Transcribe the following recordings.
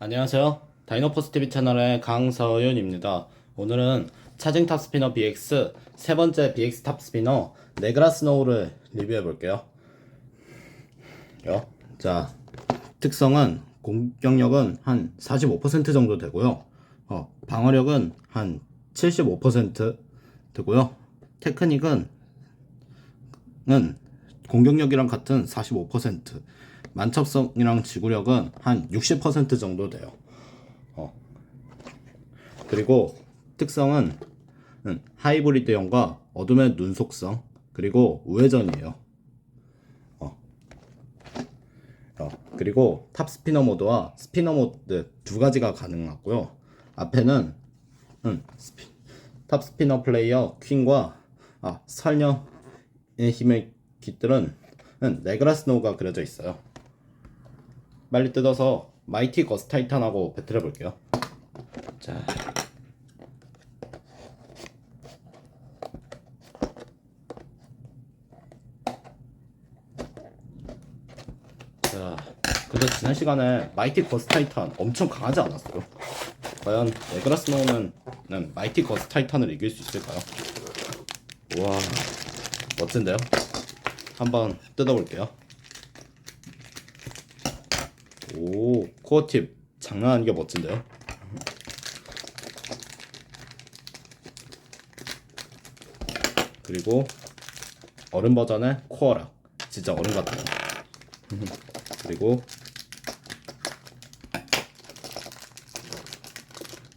안녕하세요. 다이노포스 TV 채널의 강서윤입니다. 오늘은 차징 탑 스피너 BX 세 번째 BX 탑 스피너 네그라 스노우를 리뷰해 볼게요. 요. 자, 특성은 공격력은 한 45% 정도 되고요. 어, 방어력은 한 75% 되고요. 테크닉은 은 공격력이랑 같은 45%, 만첩성이랑 지구력은 한 60% 정도 돼요. 어. 그리고 특성은 은 하이브리드형과 어둠의 눈 속성, 그리고 우회전이에요. 어. 어. 그리고 탑 스피너 모드와 스피너 모드 두 가지가 가능하고요. 앞에는 은 스피, 탑 스피너 플레이어 퀸과 아, 설녀의 힘의 깃들은 은 네그라스노우가 그려져 있어요. 빨리 뜯어서 마이티 거스 타이탄하고 배틀해 볼게요. 자. 자, 근데 지난 시간에 마이티 거스 타이탄 엄청 강하지 않았어요? 과연 네그라스노우는 는 마이티 거스 타이탄을 이길 수 있을까요? 우와, 멋진데요? 한번 뜯어볼게요. 오, 코어 팁 장난 아니게 멋진데요? 그리고 어른 버전의 코어라 진짜 어른 같아요. 그리고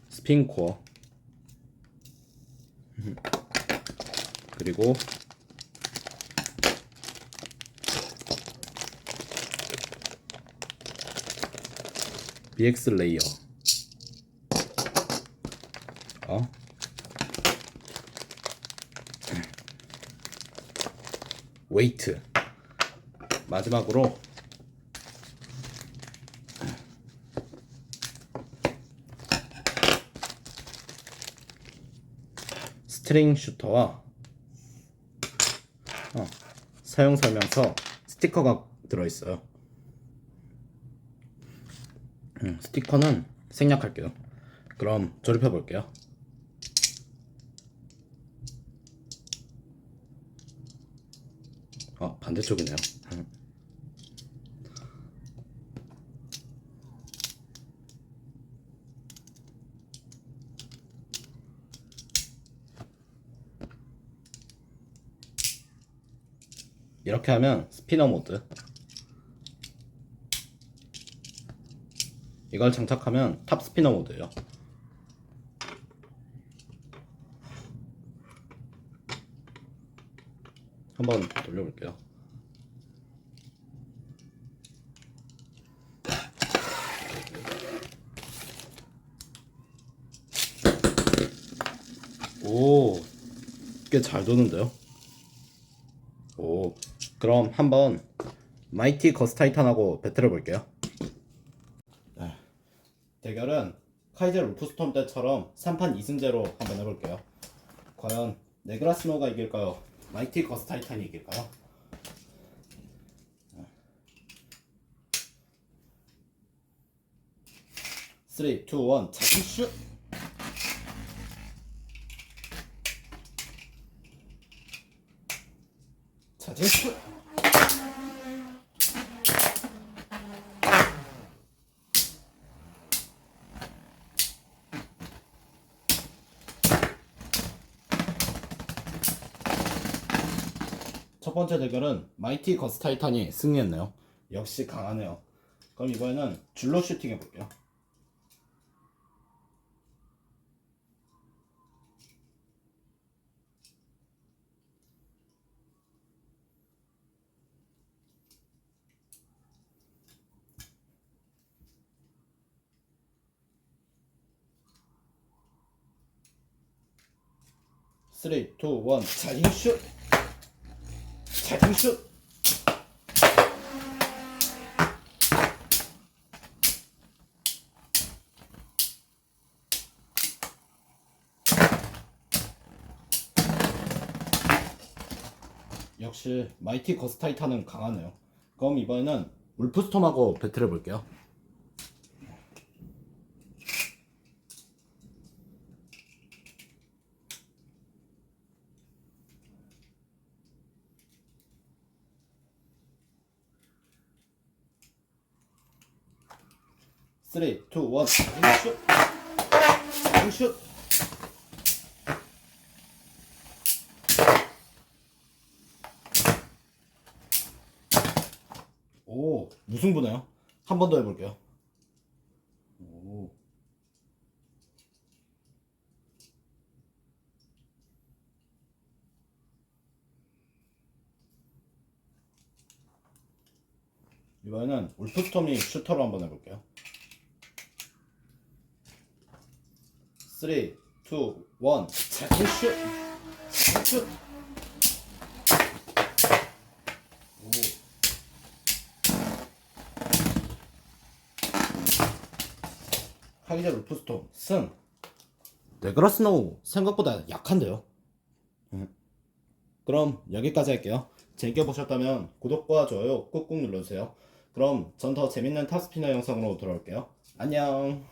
스핀 코어 그리고 BX 레이어 어? 웨이트 마지막으로 스트링 슈터와 어, 사용 설명서 스티커가 들어있어요. 음, 스티커는 생략할게요. 그럼 조립해 볼게요. 어, 반대쪽이네요. 음. 이렇게 하면 스피너 모드 이걸 장착하면 탑 스피너 모드예요. 한번 돌려볼게요. 오, 꽤 잘 도는데요? 오, 그럼 한번 마이티 거스 타이탄하고 배틀해 볼게요. 대결은 카이제 루프스톰 때처럼 3판 2승제로 한번 해볼게요. 과연 네그라스노가 이길까요? 마이티 거스 타이탄이 이길까요? 쓰리, 투, 원, 자신 슛! 자진 슛! 첫 번째 대결은 마이티 거스 타이탄이 승리했네요. 역시 강하네요. 그럼 이번에는 줄로 슈팅 해볼게요. 쓰리, 투, 원, 자진 슛! 자진 슛! 역시 마이티 거스 타이탄은 강하네요. 그럼 이번에는 울프스톰하고 배틀해 볼게요. 3, 2, 1 슛 슛 오, 무승부네요. 한 번 더 해볼게요. 오. 이번에는 울프스톰이 슈터로 한번 해볼게요. 3, 2, 1, 세컨 슛! 세컨 슛! 오. 하기자 울프스톰 승! 네그라스노우 생각보다 약한데요? 음. 그럼 여기까지 할게요. 재밌게 보셨다면 구독과 좋아요 꾹꾹 눌러주세요. 그럼 전 더 재밌는 탑스피너 영상으로 돌아올게요. 안녕!